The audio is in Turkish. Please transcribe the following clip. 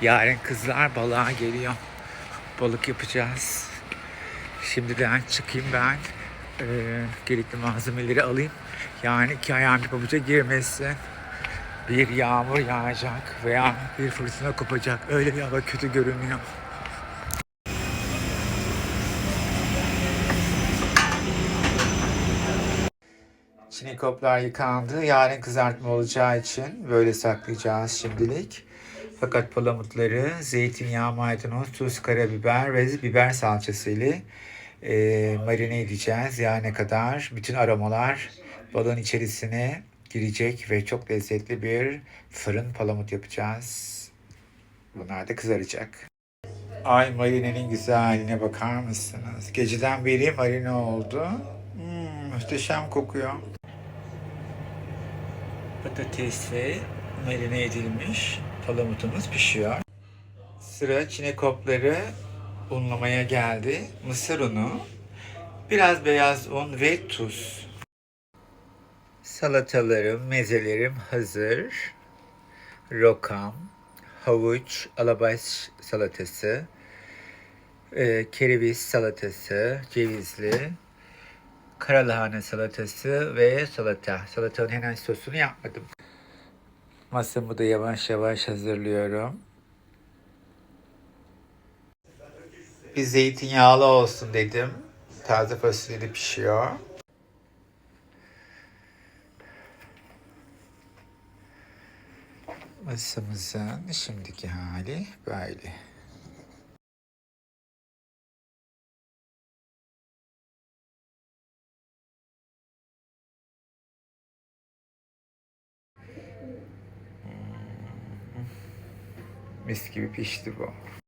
Yarın kızlar balığa geliyor. Balık yapacağız. Şimdiden çıkayım ben. Ee, gerekli malzemeleri alayım. Yani iki ayağım bir pabuca girmesin. Bir yağmur yağacak veya bir fırtına kopacak. Öyle bir hava kötü görünüyor. Çinikoplar yıkandı. Yarın kızartma olacağı için böyle saklayacağız şimdilik. Fakat palamutları zeytinyağı, maydanoz, tuz, karabiber ve biber salçası ile e, marine edeceğiz. Yani kadar bütün aromalar balığın içerisine girecek ve çok lezzetli bir fırın palamut yapacağız. Bunlar da kızaracak. Ay marinenin güzelliğine bakar mısınız? Geceden beri marine oldu. Hmm, muhteşem kokuyor. Patatesle marine edilmiş palamutumuz pişiyor. Sıra çinekopları unlamaya geldi. Mısır unu, biraz beyaz un ve tuz. Salatalarım, mezelerim hazır. Rokam, havuç, alabaş salatası, e, kereviz salatası, cevizli, karalahana salatası ve salata. Salatanın hemen sosunu yapmadım. Masamı da yavaş yavaş hazırlıyorum. Bir zeytinyağlı olsun dedim. Taze fasulye de pişiyor. Masamızın şimdiki hali böyle. Mis gibi pişti bu.